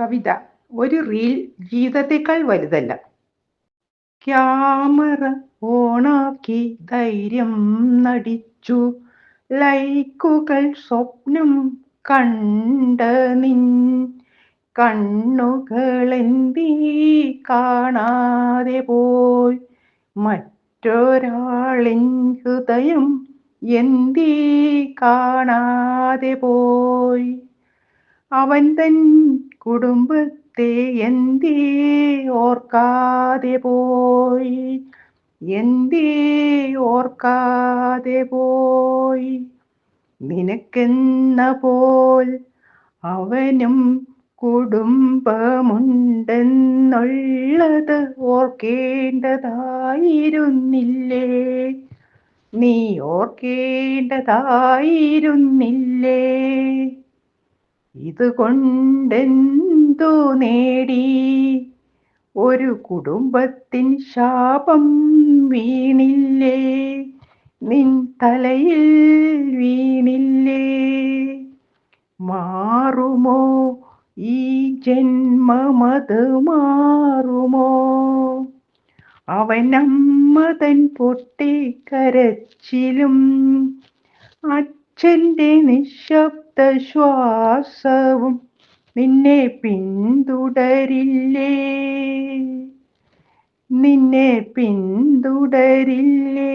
കവിത ഒരു റീൽ ജീവിതത്തെക്കാൾ വലുതല്ല. ക്യാമറ ഓണാക്കി ധൈര്യം നടിച്ചു. ലൈക്കുകൾ സ്വപ്നം കണ്ട നിൻ കണ്ണുകളെന്തീ കാണാതെ പോയി മറ്റൊരാളിൻ ഹൃദയം എന്തീ കാണാതെ പോയി അവൻ തൻ കുടുംബത്തെ എന്തേ ഓർക്കാതെ പോയി? എന്തേ ഓർക്കാതെ പോയി? നിനക്കെന്ന പോൽ അവനും കുടുംബമുണ്ടെന്നുള്ളത് ഓർക്കേണ്ടതായിരുന്നില്ലേ? നീ ഓർക്കേണ്ടതായിരുന്നില്ലേ? ഇതുകൊണ്ടെന്തു നേടി? ഒരു കുടുംബത്തിൻ ശാപം വീണില്ലേ? നിൻ തലയിൽ വീണില്ലേ? മാറുമോ ഈ ജന്മമത് മാറുമോ? അവനമ്മതൻ പൊട്ടിക്കരച്ചിലും അച്ഛന്റെ നിശബ്ദ ശ്വാസവും നിന്നെ പിന്തുടരില്ലേ? നിന്നെ പിന്തുടരില്ലേ?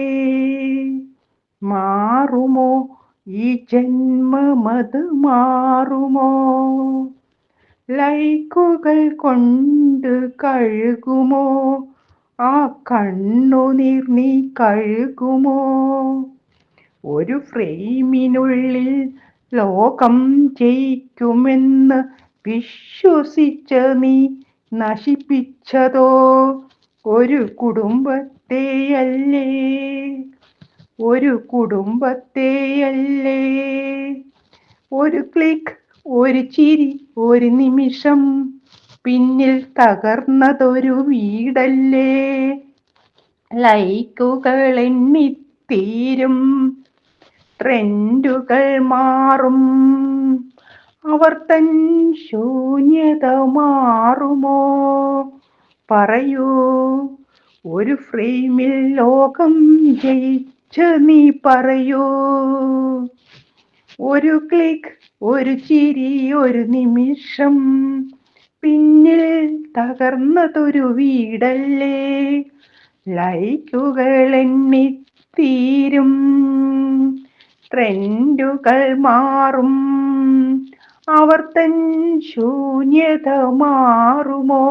മാറുമോ ഈ ജന്മമത് മാറുമോ? ലൈക്കുകൾ കൊണ്ട് കഴുകുമോ? ആ കണ്ണുനീർ നീ കഴുകുമോ? ഒരു ഫ്രെയിമിനുള്ളിൽ ലോകം ജയിക്കുമെന്ന് വിശ്വസിച്ച നീ നശിപ്പിച്ചതോ? ഒരു കുടുംബത്തെയല്ലേ? ഒരു കുടുംബത്തെയല്ലേ? ഒരു ക്ലിക്ക് ഒരു ചിരി ഒരു നിമിഷം. പിന്നിൽ തകർന്നതൊരു വീടല്ലേ? ലൈക്കുകൾ എണ്ണിത്തീരും. ട്രെൻഡുകൾ മാറും. അവർ തൻ ശൂന്യത മാറുമോ? പറയൂ ഒരു ഫ്രെയിമിൽ ലോകം ജയിച്ച് നീ പറയൂ. ഒരു ക്ലിക്ക് ഒരു ചിരി ഒരു നിമിഷം. പിന്നിൽ തകർന്നതൊരു വീടല്ലേ? ലൈക്കുകൾ എണ്ണിത്തീരും. ട്രെൻഡുകൾ മാറും. അവർ തൻ ശൂന്യത മാറുമോ?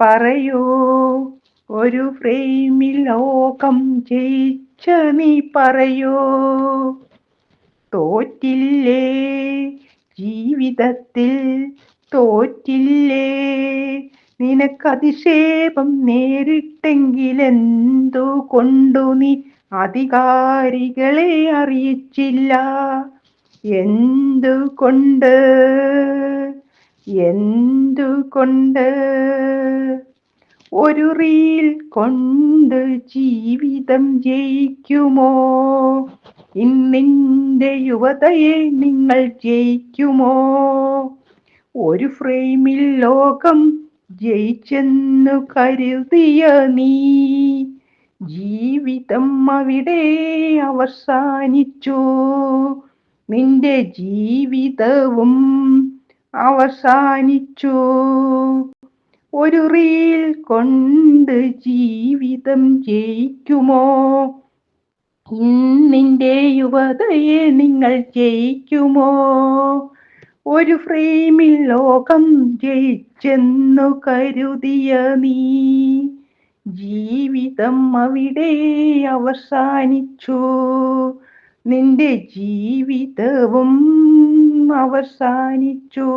പറയൂ ഒരു ഫ്രെയിമിൽ ലോകം ജയിച്ച നീ പറയൂ. തോറ്റില്ലേ ജീവിതത്തിൽ? തോറ്റില്ലേ? നിനക്കതിക്ഷേപം നേരിട്ടെങ്കിലെന്തു കൊണ്ടു നീ അധികാരികളെ അറിയിച്ചില്ല. എന്തുകൊണ്ട്? എന്തുകൊണ്ട്? ഒരു റീൽ കൊണ്ട് ജീവിതം ജയിക്കുമോ? ഇന്നിന്റെ യുവതയെ നിങ്ങൾ ജയിക്കുമോ? ഒരു ഫ്രെയിമിൽ ലോകം ജയിച്ചെന്നു കരുതിയ നീ ജീവിതം അവിടെ അവസാനിച്ചു. നിന്റെ ജീവിതവും അവസാനിച്ചു. ഒരു റീൽ കൊണ്ട് ജീവിതം ജയിക്കുമോ? ഇന്നിന്റെ യുവതയെ നിങ്ങൾ ജയിക്കുമോ? ഒരു ഫ്രെയിമിൽ ലോകം ജയിച്ചെന്നു കരുതിയ നീ ജീവിതം അവിടെ അവസാനിച്ചു. നിന്റെ ജീവിതവും അവസാനിച്ചു.